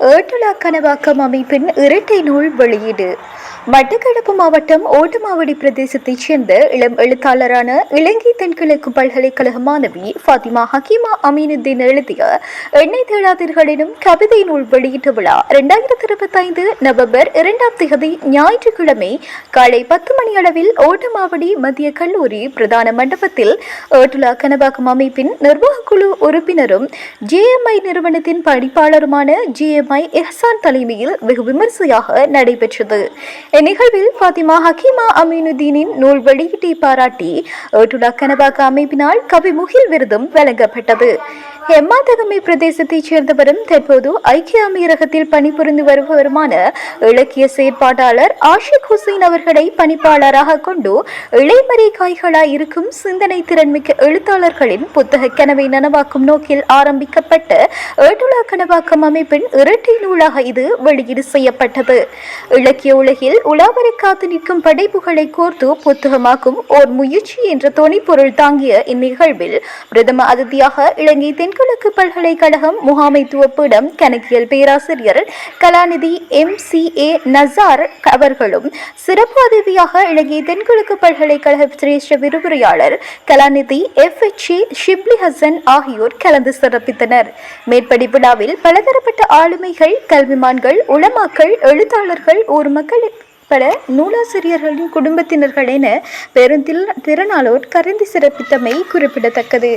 ஏட்டுலா கனவாக்கம் அமைப்பின் இரட்டை நூல் வெளியீடு. மட்டக்களப்பு மாவட்டம் ஓட்டமாவடி பிரதேசத்தைச் சேர்ந்த இளம் எழுத்தாளரான இலங்கை தென்கிழக்கு பல்கலைக்கழக மாணவி ஃபாத்திமா ஹக்கீமா அமீனுddin எழுதிய எண்ணெய் தேடாதீர்கள் எனும் கவிதை நூல் வெளியீட்டு விழா இரண்டாயிரத்தி இருபத்தைந்து நவம்பர் இரண்டாம் தேதி ஞாயிற்றுக்கிழமை காலை பத்து மணி அளவில் ஓட்டமாவடி மத்திய கல்லூரி பிரதான மண்டபத்தில் ஏட்டுலா கனவாக்கம் அமைப்பின் நிர்வாகக்குழு உறுப்பினரும் ஜேஎம்ஐ நிறுவனத்தின் படிப்பாளருமான ஜேஎம்ஐ எஹ்சான் தலைமையில் வெகு விமர்சையாக நடைபெற்றது. இந்நிகழ்வில் ஃபாத்திமா ஹக்கீமா அமீனுதீனின் நூல் வெளியீட்டை பாராட்டி ஏட்டுலா கனவாக்க அமைப்பினால் கவி முகில் விருதும் வழங்கப்பட்டது. ஹெம்மாதகமை பிரதேசத்தைச் சேர்ந்தவரும் தற்போது ஐக்கிய அமீரகத்தில் பணிபுரிந்து வருபவருமான இலக்கிய செயற்பாட்டாளர் ஆஷிக் ஹுசைன் அவர்களை பணிப்பாளராக கொண்டு இளைமறை காய்களாய் இருக்கும் சிந்தனை திறன்மிக்க எழுத்தாளர்களின் புத்தக கனவை நனவாக்கும் நோக்கில் ஆரம்பிக்கப்பட்ட ஏட்டுலா கனவாக்கம் அமைப்பின் இரட்டை நூலாக இது வெளியீடு செய்யப்பட்டது. இலக்கிய உலகில் உலாவரை காத்து நிற்கும் படைப்புகளை கோர்த்து புத்தகமாக்கும் ஓர் முயற்சி என்ற தொனிப்பொருள் தாங்கிய இந்நிகழ்வில் பிரதம அதிதியாக இலங்கை தென்கிழக்கு பல்கலைக்கழகம் முகாமைத்துவ பீடம் கணக்கியல் பேராசிரியர் கலாநிதி எம் சி ஏ நசார் அவர்களும் சிறப்பு அதிதியாக இலங்கை தென்கிழக்கு பல்கலைக்கழக சிரேஷ்ட விரிவுரையாளர் கலாநிதி F H A Shibly Hasan ஆகியோர் கலந்து சிறப்பித்தனர். மேற்படி விழாவில் பலதரப்பட்ட ஆளுமைகள் கல்விமான்கள் உளமாக்கள் எழுத்தாளர்கள் ஊர் மக்கள் பல நூலாசிரியர்களின் குடும்பத்தினர்கள் என பெருந்தில் திறனாளோர் கரைந்து சிறப்பித்தமை குறிப்பிடத்தக்கது.